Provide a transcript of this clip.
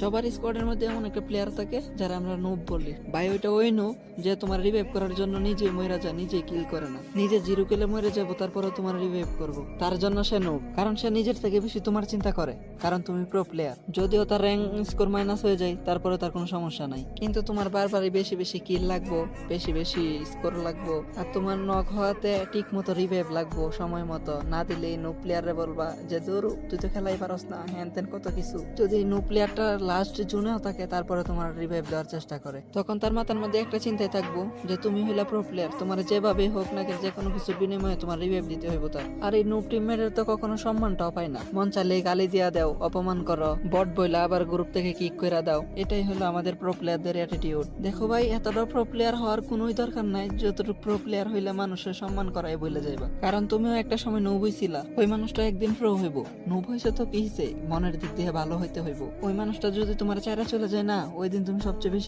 সবার স্কোয়াডের মধ্যে এমন একটা প্লেয়ার থাকে যারা আমরা নোব বলি। ভাই, ওইটা ওই নোব যে তোমার রিভাইভ করার জন্য নিজে মরে যায় নিজে কিল করে না। নিজে জিরো কিলে মরে যাব তারপরে তোমার রিভাইভ করব। তার জন্য সে নোব কারণ সে নিজের থেকে বেশি তোমার চিন্তা করে। কারণ তুমি প্রো প্লেয়ার যদিও তার র্যাঙ্ক স্কোর মাইনাস হয়ে যায় তারপরে তার কোনো সমস্যা নাই। কিন্তু তোমার বারবারই বেশি বেশি কিল লাগবো, বেশি বেশি স্কোর লাগবো, আর তোমার নখ হওয়াতে ঠিক মতো রিভাইভ লাগবো সময় মতো। না দিলে নো প্লেয়ারে বলবা যে দূর তুই তো খেলাই পারস না হ্যান তেন কত কিছু। যদি নো প্লেয়ারটা লাস্ট জুনেও থাকে তারপরে তোমার রিভাইভ দেওয়ার চেষ্টা করে। তখন তার মাথার মধ্যে একটা চিন্তায় থাকব যে, তুমি হইলা প্রো প্লেয়ার তোমার যেভাবে হোক না যে কোনো কিছু বিনিময়ে তোমার রিভাইভ দিতে হইব তার। আর এই নুব টিমমেটের তো কখনো সম্মানটাও পায় না। মন চাইলে গালি দিয়া দাও, অপমান করো বট বইলা আবার গ্রুপ থেকে কিক করে দাও। এটাই হলো আমাদের প্রো প্লেয়ারদের অ্যাটিটিউড দেখো ভাই এতটা প্রো প্লেয়ার হওয়ার কোনোই দরকার নাই। যতটুকু প্রো প্লেয়ার হইলে মানুষের সম্মান করাই বলে যাইবা। কারণ তুমিও একটা সময় নৌবই ছিলা ওই মানুষটা একদিন প্রো হইব। নৌব হয়েছে তো কি হইছে? মনের দিক দিয়ে ভালো হইতে হইব। ওই মানুষটা যদি তোমার চেহারা চলে যায় না ওই দিন তুমি সবচেয়ে বেশি